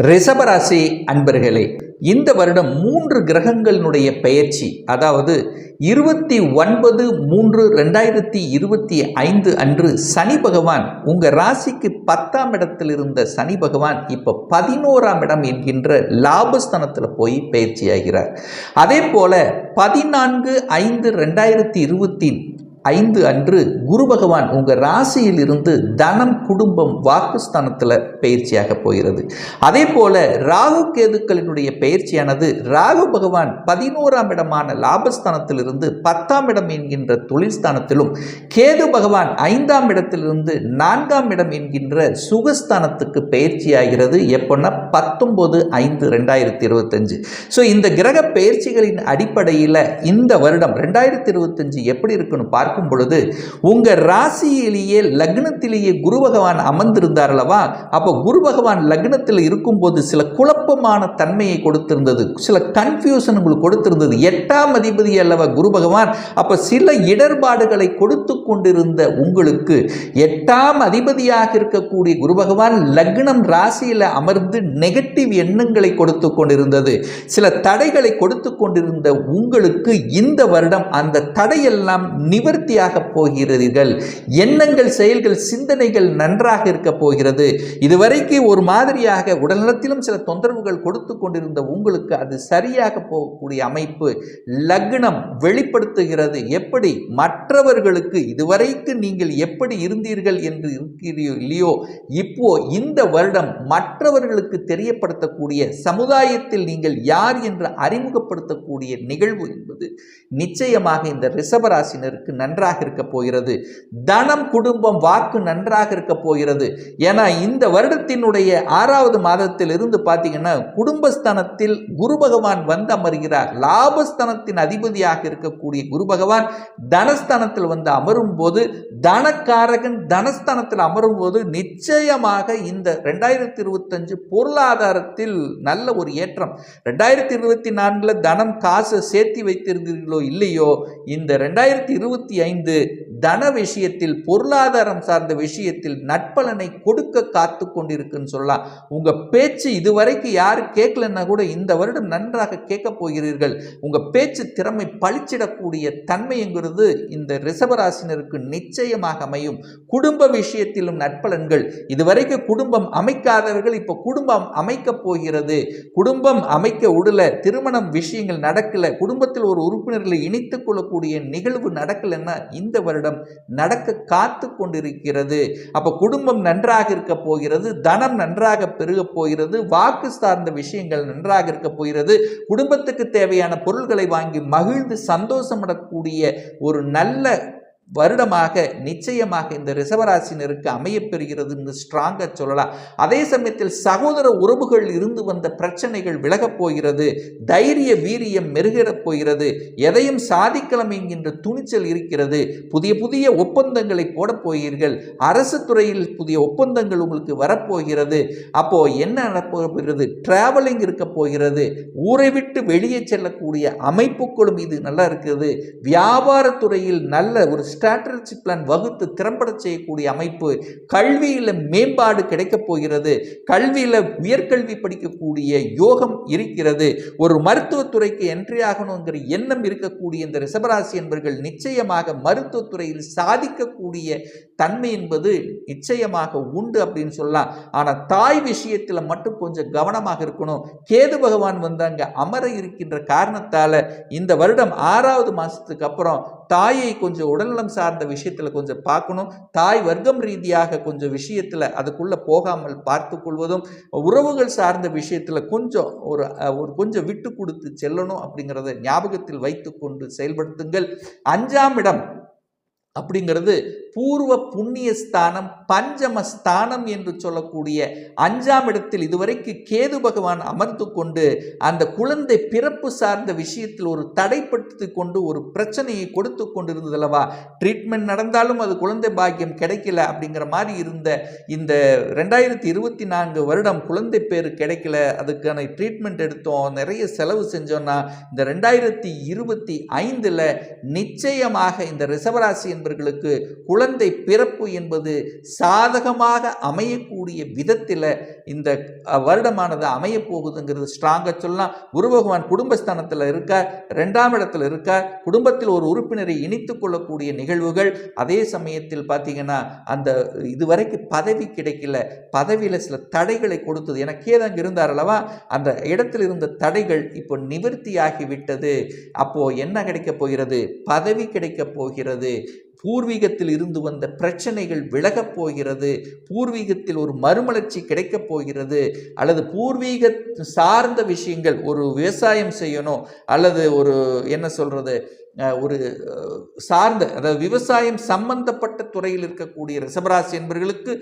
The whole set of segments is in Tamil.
ரிஷபராசி அன்பர்களே இந்த வருடம் மூன்று கிரகங்களினுடைய பெயர்ச்சி அதாவது இருபத்தி ஒன்பது மூன்று ரெண்டாயிரத்தி இருபத்தி ஐந்து அன்று சனி பகவான் உங்கள் ராசிக்கு பத்தாம் இடத்தில் இருந்த சனி பகவான் இப்போ பதினோராம் இடம் என்கின்ற லாபஸ்தானத்தில் போய் பயிற்சியாகிறார் அதே போல் பதினான்கு ஐந்து ரெண்டாயிரத்தி இருபத்தி ஐந்து அன்று குரு பகவான் உங்கள் ராசியில் இருந்து தனம் குடும்பம் வாக்குஸ்தானத்தில் பயிற்சியாக போகிறது. அதே போல ராகு கேதுக்களினுடைய பயிற்சியானது ராகு பகவான் பதினோராம் இடமான லாபஸ்தானத்திலிருந்து பத்தாம் இடம் என்கின்ற தொழில் ஸ்தானத்திலும் கேது பகவான் ஐந்தாம் இடத்திலிருந்து நான்காம் இடம் என்கின்ற சுகஸ்தானத்துக்கு பயிற்சியாகிறது. எப்போன்னா பத்தொம்போது ஐந்து ரெண்டாயிரத்தி இருபத்தஞ்சு ஸோ இந்த கிரக பயிற்சிகளின் அடிப்படையில் இந்த வருடம் ரெண்டாயிரத்தி இருபத்தஞ்சு எப்படி இருக்குன்னு பார்க்கும் பொழுது உங்க ராசியிலேயே லக்னத்திலேயே குரு பகவான் அமர்ந்திருந்தார் அல்லவா அப்போ குரு பகவான் லக்னத்தில் இருக்கும்போது சில குழப்பமான தன்மையை கொடுத்திருந்தது. சில கன்ஃபியூஷன் உங்களுக்கு கொடுத்திருந்தது. எட்டாம் அதிபதி அல்லவா குரு பகவான்? அப்போ சில இடர்பாடுகளை கொடுத்து கொண்டிருந்த உங்களுக்கு எட்டாம் அதிபதியாக இருக்கக்கூடிய குரு பகவான் லக்னம் ராசியில் அமர்ந்து நெகட்டிவ் எண்ணங்களை கொடுத்து கொண்டிருந்தது. சில தடைகளை கொடுத்து கொண்டிருந்த உங்களுக்கு இந்த வருடம் அந்த தடையெல்லாம் நிவர்த்தியாக போகிறீர்கள். எண்ணங்கள் செயல்கள் சிந்தனைகள் நன்றாக இருக்க போகிறது. இதுவரைக்கு ஒரு மாதிரியாக உடல்நலத்திலும் சில தொந்தரவுகள் கொடுத்து கொண்டிருந்த உங்களுக்கு அது சரியாக போகக்கூடிய அமைப்பு லக்னம் வெளிப்படுத்துகிறது. எப்படி? மற்றவர்களுக்கு இதுவரைக்கு நீங்கள் எப்படி இருந்தீர்கள் என்று இருக்கிறீர்கள் இல்லையோ இப்போ இந்த வருடம் மற்றவர்களுக்கு தெரியப்படுத்தக்கூடிய சமுதாயத்தில் நீங்கள் யார் என்று அறிமுகப்படுத்தக்கூடிய நிகழ்வு என்பது நிச்சயமாக இந்த ரிஷபராசினருக்கு நன்றாக இருக்க போகிறது. தனம் குடும்பம் வாக்கு நன்றாக இருக்க போகிறது. ஏன்னா இந்த வருடத்தினுடைய ஆறாவது மாதத்தில் இருந்து பார்த்தீங்கன்னா குடும்பஸ்தானத்தில் குரு பகவான் வந்து அமர்கிறார் லாபஸ்தானத்தின் அதிபதியாக இருக்கக்கூடிய குரு பகவான் தனஸ்தானத்தில் வந்து அமரும் போது தனக்காரகன் தனஸ்தானத்தில் அமரும் போது நிச்சயமாக இந்த ரெண்டாயிரத்தி இருபத்தஞ்சு பொருளாதாரத்தில் நல்ல ஒரு ஏற்றம். ரெண்டாயிரத்தி இருபத்தி நான்கில் தனம் காசு சேர்த்தி வைத்திருந்தீர்களோ இல்லையோ இந்த ரெண்டாயிரத்தி இருபத்தி ஐந்து தன விஷயத்தில் பொருளாதாரம் சார்ந்த விஷயத்தில் நட்பலனை கொடுக்க காத்து கொண்டிருக்குன்னு சொல்லலாம். உங்கள் பேச்சு இதுவரைக்கும் யார் கேட்கலன்னா கூட இந்த வருடம் நன்றாக கேட்க போகிறீர்கள். உங்கள் பேச்சு திறமை பளிச்சிடக்கூடிய தன்மைங்கிறது இந்த ரிஷபராசினருக்கு நிச்சயமாக அமையும். குடும்ப விஷயத்திலும் நட்பலன்கள் இதுவரைக்கும் குடும்பம் அமைக்காதவர்கள் இப்போ குடும்பம் அமைக்க போகிறது. குடும்பம் அமைக்க உடல திருமணம் விஷயங்கள் நடக்கல. குடும்பத்தில் ஒரு உறுப்பினர்களை இணைத்துக் கொள்ளக்கூடிய நிகழ்வு நடக்கலன்னா இந்த வருடம் நடக்க காத்து கொண்டிருக்கிறது. அப்போ குடும்பம் நன்றாக இருக்க போகிறது தனம் நன்றாக பெருக போகிறது வாக்கு சார்ந்த விஷயங்கள் நன்றாக இருக்க போகிறது. குடும்பத்துக்கு தேவையான பொருள்களை வாங்கி மகிழ்ந்து சந்தோஷமடக்கூடிய ஒரு நல்ல வருடமாக நிச்சயமாக இந்த ரிஷபராசினருக்கு அமையப்பெறுகிறதுன்னு ஸ்ட்ராங்காக சொல்லலாம். அதே சமயத்தில் சகோதர உறவுகள் இருந்து வந்த பிரச்சனைகள் விலகப் போகிறது. தைரிய வீரியம் மெருகிடப் போகிறது. எதையும் சாதிக்கலாம் என்கின்ற துணிச்சல் இருக்கிறது. புதிய புதிய ஒப்பந்தங்களை போடப் போகிறீர்கள். அரசு துறையில் புதிய ஒப்பந்தங்கள் உங்களுக்கு வரப்போகிறது அப்போ என்ன நடப்போகிறது டிராவலிங் இருக்க போகிறது. ஊரை விட்டு வெளியே செல்லக்கூடிய அமைப்புகளும் இது நல்லா இருக்குது வியாபாரத்துறையில் நல்ல ஒரு ஸ்ட்ராட்டஜி பிளான் வகுத்து திறம்பட செய்யக்கூடிய அமைப்பு கல்வியில் மேம்பாடு கிடைக்கப் போகிறது. கல்வியில் உயர்கல்வி படிக்கக்கூடிய யோகம் இருக்கிறது. ஒரு மருத்துவத்துறைக்கு என்ட்ரி ஆகணுங்கிற எண்ணம் இருக்கக்கூடிய இந்த ரிஷபராசி என்பர்கள் நிச்சயமாக மருத்துவத்துறையில் சாதிக்கக்கூடிய தன்மை என்பது நிச்சயமாக உண்டு அப்படின்னு சொல்லலாம். ஆனால் தாய் விஷயத்தில் மட்டும் கொஞ்சம் கவனமாக இருக்கணும். கேது பகவான் வந்து அங்கே அமர இருக்கின்ற காரணத்தால் இந்த வருடம் ஆறாவது மாதத்துக்கு அப்புறம் தாயை கொஞ்சம் உடல்நலம் சார்ந்த விஷயத்தில் கொஞ்சம் பார்க்கணும். தாய் வர்க்கம் ரீதியாக கொஞ்சம் விஷயத்தில் அதுக்குள்ளே போகாமல் பார்த்து கொள்வதும் உறவுகள் சார்ந்த விஷயத்தில் கொஞ்சம் ஒரு ஒரு கொஞ்சம் விட்டு கொடுத்து செல்லணும் அப்படிங்கிறத ஞாபகத்தில் வைத்துக்கொண்டு செயல்படுத்துங்கள். அஞ்சாம் இடம் அப்படிங்கிறது பூர்வ புண்ணிய ஸ்தானம் பஞ்சம ஸ்தானம் என்று சொல்லக்கூடிய அஞ்சாம் இடத்தில் இதுவரைக்கு கேது பகவான் அமர்ந்து கொண்டு அந்த குழந்தை பிறப்பு சார்ந்த விஷயத்தில் ஒரு தடைப்படுத்தி கொண்டு ஒரு பிரச்சனையை கொடுத்து கொண்டிருந்தது அல்லவா? ட்ரீட்மெண்ட் நடந்தாலும் அது குழந்தை பாக்கியம் கிடைக்கல அப்படிங்கிற மாதிரி இருந்த இந்த ரெண்டாயிரத்தி இருபத்தி நான்கு வருடம் குழந்தை பேர் கிடைக்கல அதுக்கான ட்ரீட்மெண்ட் எடுத்தோம் நிறைய செலவு செஞ்சோம்னா இந்த ரெண்டாயிரத்தி இருபத்தி ஐந்தில் நிச்சயமாக இந்த ரிசவராசி என்பவர்களுக்கு குழந்தை குழந்தை பிறப்பு என்பது சாதகமாக அமையக்கூடிய விதத்தில் இந்த வருடமானது அமைய போகுதுங்கிறது ஸ்ட்ராங்காக சொல்லலாம். குரு பகவான் குடும்பஸ்தானத்தில் இருக்கார் ரெண்டாம் இடத்துல இருக்கார் குடும்பத்தில் ஒரு உறுப்பினரை இணைத்து கொள்ளக்கூடிய நிகழ்வுகள் அதே சமயத்தில் பார்த்தீங்கன்னா அந்த இதுவரைக்கும் பதவி கிடைக்கல பதவியில் சில தடைகளை கொடுத்தது. எனக்கே தான் இருந்தார் அல்லவா? அந்த இடத்தில் இருந்த தடைகள் இப்போ நிவர்த்தியாகிவிட்டது. அப்போது அப்போ என்ன கிடைக்கப் போகிறது? பதவி கிடைக்கப் போகிறது. பூர்வீகத்தில் இருந்து வந்த பிரச்சனைகள் விலகப் போகிறது பூர்வீகத்தில் ஒரு மறுமலர்ச்சி கிடைக்கப் போகிறது அல்லது பூர்வீக சார்ந்த விஷயங்கள் ஒரு விவசாயம் செய்யணும் அல்லது ஒரு என்ன சொல்கிறது ஒரு சார்ந்த அதாவது விவசாயம் சம்பந்தப்பட்ட துறையில் இருக்கக்கூடிய ரிஷபராசி என்பவர்களுக்கு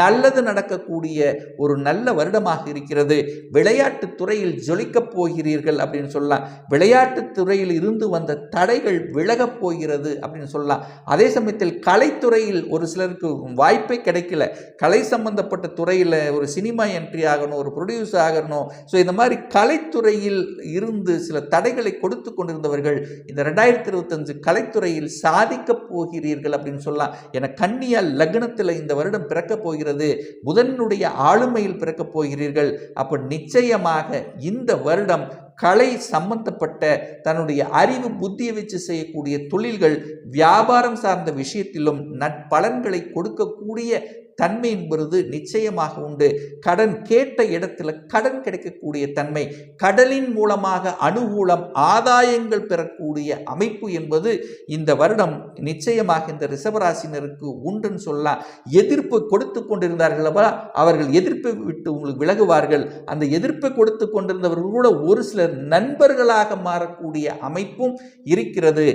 நல்லது நடக்கக்கூடிய ஒரு நல்ல வருடமாக இருக்கிறது. விளையாட்டு துறையில் ஜொலிக்கப் போகிறீர்கள் அப்படின்னு சொல்லலாம். விளையாட்டு துறையில் இருந்து வந்த தடைகள் விலகப் போகிறது அப்படின்னு சொல்லலாம். அதே சமயத்தில் கலைத்துறையில் ஒரு சிலருக்கு வாய்ப்பே கிடைக்கல. கலை சம்பந்தப்பட்ட துறையில் ஒரு சினிமா என்ட்ரி ஆகணும் ஒரு ப்ரொடியூஸ் ஆகணும். ஸோ இந்த மாதிரி கலைத்துறையில் இருந்து சில தடைகளை கொடுத்து கொண்டிருந்தவர்கள் இந்த ரெண்டாயிரத்தி இருபத்தஞ்சு கலைத்துறையில் சாதிக்கப் போகிறீர்கள் அப்படின்னு சொல்லலாம். என கன்னியா லக்னத்தில் இந்த வருடம் பிறக்கப் போகிறது. புதனுடைய ஆளுமையில் பிறக்கப் போகிறீர்கள். அப்போ நிச்சயமாக இந்த வருடம் கலை சம்பந்தப்பட்ட தன்னுடைய அறிவு புத்தியை வச்சு செய்யக்கூடிய தொழில்கள் வியாபாரம் சார்ந்த விஷயத்திலும் நட்பலன்களை கொடுக்கக்கூடிய தன்மை என்பது நிச்சயமாக உண்டு. கடன் கேட்ட இடத்துல கடன் கிடைக்கக்கூடிய தன்மை. கடலின் மூலமாக அனுகூலம் ஆதாயங்கள் பெறக்கூடிய அமைப்பு என்பது இந்த வருடம் நிச்சயமாக இந்த ரிஷபராசினருக்கு உண்டுன்னு சொல்லலாம். எதிர்ப்பு கொடுத்து கொண்டிருந்தார்கள் அவர்கள் எதிர்ப்பை விட்டு உங்களுக்கு விலகுவார்கள். அந்த எதிர்ப்பை கொடுத்து கொண்டிருந்தவர்கள் கூட ஒரு சிலர் நண்பர்களாக மாறக்கூடிய அமைப்பும் இருக்கிறது.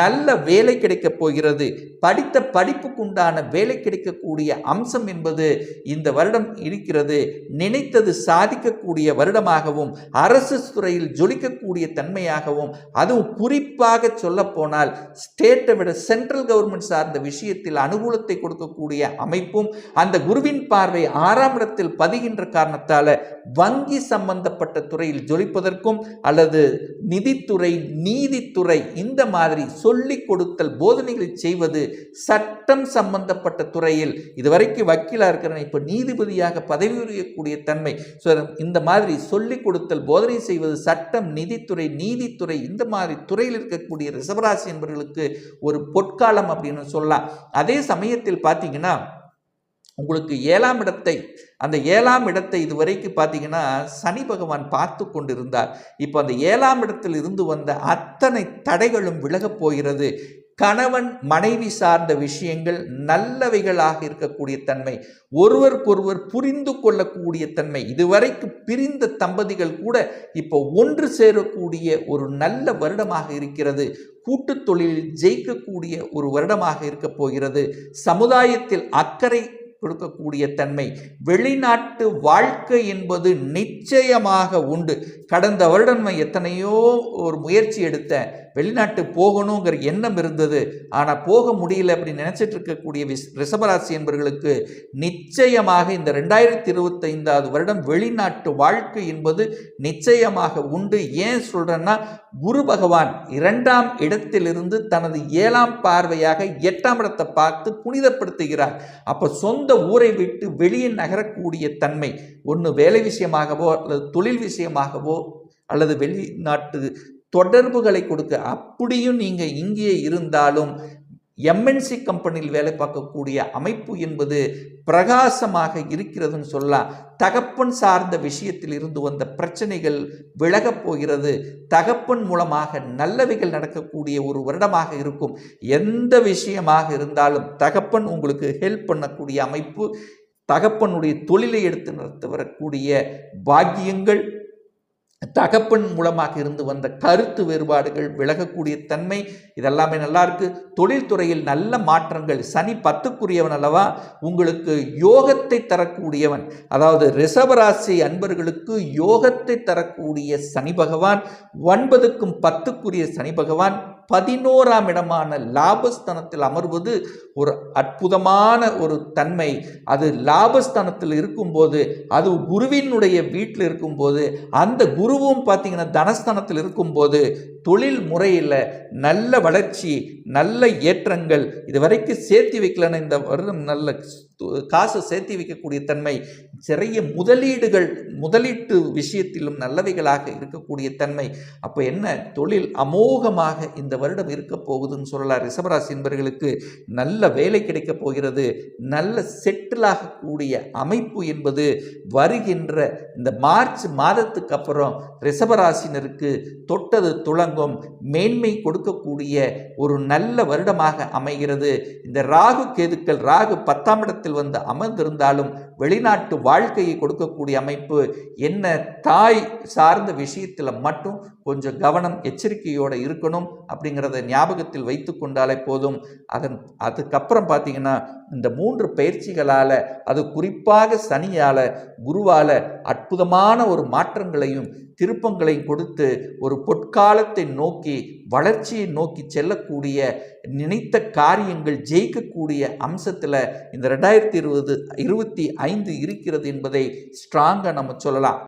நல்ல வேலை கிடைக்கப் போகிறது. படித்த படிப்புக்குண்டான வேலை கிடைக்கக்கூடிய அம்சம் என்பது இந்த வருடம் இருக்கிறது. நினைத்தது சாதிக்கக்கூடிய வருடமாகவும் அரசு துறையில் ஜொலிக்கக்கூடிய தன்மையாகவும் அதுவும் குறிப்பாக சொல்லப்போனால் ஸ்டேட்டை விட சென்ட்ரல் கவர்மெண்ட் சார்ந்த விஷயத்தில் அனுகூலத்தை கொடுக்கக்கூடிய அமைப்பும் அந்த குருவின் பார்வை ஆறாம் இடத்தில் பதிகின்ற காரணத்தால் வங்கி சம்பந்தப்பட்ட துறையில் ஜொலிப்பதற்கும் அல்லது நிதித்துறை நீதித்துறை இந்த மாதிரி சொல்லிக் கொடுத்தல் போதனைகளை செய்வது சட்டம் சம்பந்தப்பட்ட துறையில் இதுவரை இதுவரைக்கும் வக்கீலாக இருக்கிறேன் இப்போ நீதிபதியாக பதவி உரியக்கூடிய தன்மை ஸோ இந்த மாதிரி சொல்லிக் கொடுத்தல் போதனை செய்வது சட்டம் நிதித்துறை நீதித்துறை இந்த மாதிரி துறையில் இருக்கக்கூடிய ரிசவராசி என்பவர்களுக்கு ஒரு பொற்காலம் அப்படின்னு சொல்லலாம். அதே சமயத்தில் பார்த்தீங்கன்னா உங்களுக்கு ஏழாம் இடத்தை அந்த ஏழாம் இடத்தை இதுவரைக்கும் பார்த்தீங்கன்னா சனி பகவான் பார்த்து கொண்டிருந்தார். இப்போ அந்த ஏழாம் இடத்தில் இருந்து வந்த அத்தனை தடைகளும் விலகப் போகிறது. கணவன் மனைவி சார்ந்த விஷயங்கள் நல்லவைகளாக இருக்கக்கூடிய தன்மை. ஒருவருக்கொருவர் புரிந்து கொள்ளக்கூடிய தன்மை. இதுவரைக்கும் பிரிந்த தம்பதிகள் கூட இப்போ ஒன்று சேரக்கூடிய ஒரு நல்ல வருடமாக இருக்கிறது. கூட்டுத் தொழிலில் ஜெயிக்கக்கூடிய ஒரு வருடமாக இருக்கப் போகிறது. சமுதாயத்தில் அக்கறை கொடுக்கக்கூடிய தன்மை. வெளிநாட்டு வாழ்க்கை என்பது நிச்சயமாக உண்டு. கடந்த வருடம் எத்தனையோ ஒரு முயற்சி எடுத்தேன். வெளிநாட்டு போகணுங்கிற எண்ணம் இருந்தது. ஆனால் போக முடியல அப்படின்னு நினச்சிட்டு இருக்கக்கூடிய விஸ் ரிஷபராசி என்பவர்களுக்கு நிச்சயமாக இந்த ரெண்டாயிரத்தி இருபத்தைந்தாவது வருடம் வெளிநாட்டு வாழ்க்கை என்பது நிச்சயமாக உண்டு. ஏன் சொல்கிறேன்னா குரு பகவான் இரண்டாம் இடத்திலிருந்து தனது ஏழாம் பார்வையாக எட்டாம் இடத்தை பார்த்து புனிதப்படுத்துகிறார். அப்போ சொந்த ஊரை விட்டு வெளியே நகரக்கூடிய தன்மை ஒன்று வேலை விஷயமாகவோ அல்லது தொழில் விஷயமாகவோ அல்லது வெளிநாட்டு தொடர்புகளை கொடுக்க அப்படியும் நீங்கள் இங்கே இருந்தாலும் எம்என்சி கம்பெனியில் வேலை பார்க்கக்கூடிய அமைப்பு என்பது பிரகாசமாக இருக்கிறதுன்னு சொல்லலாம். தகப்பன் சார்ந்த விஷயத்தில் இருந்து வந்த பிரச்சனைகள் விலகப் போகிறது. தகப்பன் மூலமாக நல்லவைகள் நடக்கக்கூடிய ஒரு வருடமாக இருக்கும். எந்த விஷயமாக இருந்தாலும் தகப்பன் உங்களுக்கு ஹெல்ப் பண்ணக்கூடிய அமைப்பு தகப்பனுடைய தொழிலை எடுத்து நடத்த வரக்கூடிய பாக்கியங்கள் தகப்பன் மூலமாக இருந்து வந்த கருத்து வேறுபாடுகள் விலகக்கூடிய தன்மை இதெல்லாமே நல்லா இருக்கு. தொழில்துறையில் நல்ல மாற்றங்கள். சனி பத்துக்குரியவன் அல்லவா? உங்களுக்கு யோகத்தை தரக்கூடியவன். அதாவது ரிஷபராசி அன்பர்களுக்கு யோகத்தை தரக்கூடிய சனி பகவான் ஒன்பதுக்கும் பத்துக்குரிய சனி பகவான் பதினோராம் இடமான லாபஸ்தானத்தில் அமர்வது ஒரு அற்புதமான ஒரு தன்மை. அது லாபஸ்தானத்தில் இருக்கும்போது அது குருவினுடைய வீட்டில் இருக்கும்போது அந்த குருவும் பார்த்தீங்கன்னா தனஸ்தானத்தில் இருக்கும்போது தொழில் முறையில் நல்ல வளர்ச்சி நல்ல ஏற்றங்கள் இது வரைக்கும் சேர்த்து வைக்கலன்னு இந்த வருடம் நல்ல காசு சேர்த்து வைக்கக்கூடிய தன்மை நிறைய முதலீடுகள் முதலீட்டு விஷயத்திலும் நல்லவைகளாக இருக்கக்கூடிய தன்மை. அப்போ என்ன? தொழில் அமோகமாக இந்த வருடம் இருக்க போகுதுன்னு சொல்லலாம். ரிஷபராசி என்பர்களுக்கு நல்ல வேலை கிடைக்கப் போகிறது. நல்ல செட்டிலாகக்கூடிய அமைப்பு என்பது வருகின்ற இந்த மார்ச் மாதத்துக்கு அப்புறம் ரிஷபராசினருக்கு தொட்டது துளங்கும். மேன்மை கொடுக்கக்கூடிய ஒரு நல்ல வருடமாக அமைகிறது. இந்த ராகு கேதுக்கள் ராகு பத்தாம் இடத்தில் வந்து அமர்ந்திருந்தாலும் வெளிநாட்டு வாழ்க்கையை கொடுக்கக்கூடிய அமைப்பு என்ன தாய் சார்ந்த விஷயத்தில் மட்டும் கொஞ்சம் கவனம் எச்சரிக்கையோடு இருக்கணும் அப்படிங்கிறத ஞாபகத்தில் வைத்து கொண்டாலே போதும். அதன் அதுக்கப்புறம் பார்த்தீங்கன்னா இந்த மூன்று பயிற்சிகளால் அது குறிப்பாக சனியால் குருவால் அற்புதமான ஒரு மாற்றங்களையும் திருப்பங்களையும் கொடுத்து ஒரு பொற்காலத்தை நோக்கி வளர்ச்சியை நோக்கி செல்லக்கூடிய நினைத்த காரியங்கள் ஜெயிக்கக்கூடிய அம்சத்தில் இந்த ரெண்டாயிரத்தி இருபது இருபத்தி ஐந்து இருக்கிறது என்பதை ஸ்ட்ராங்காக நம்ம சொல்லலாம்.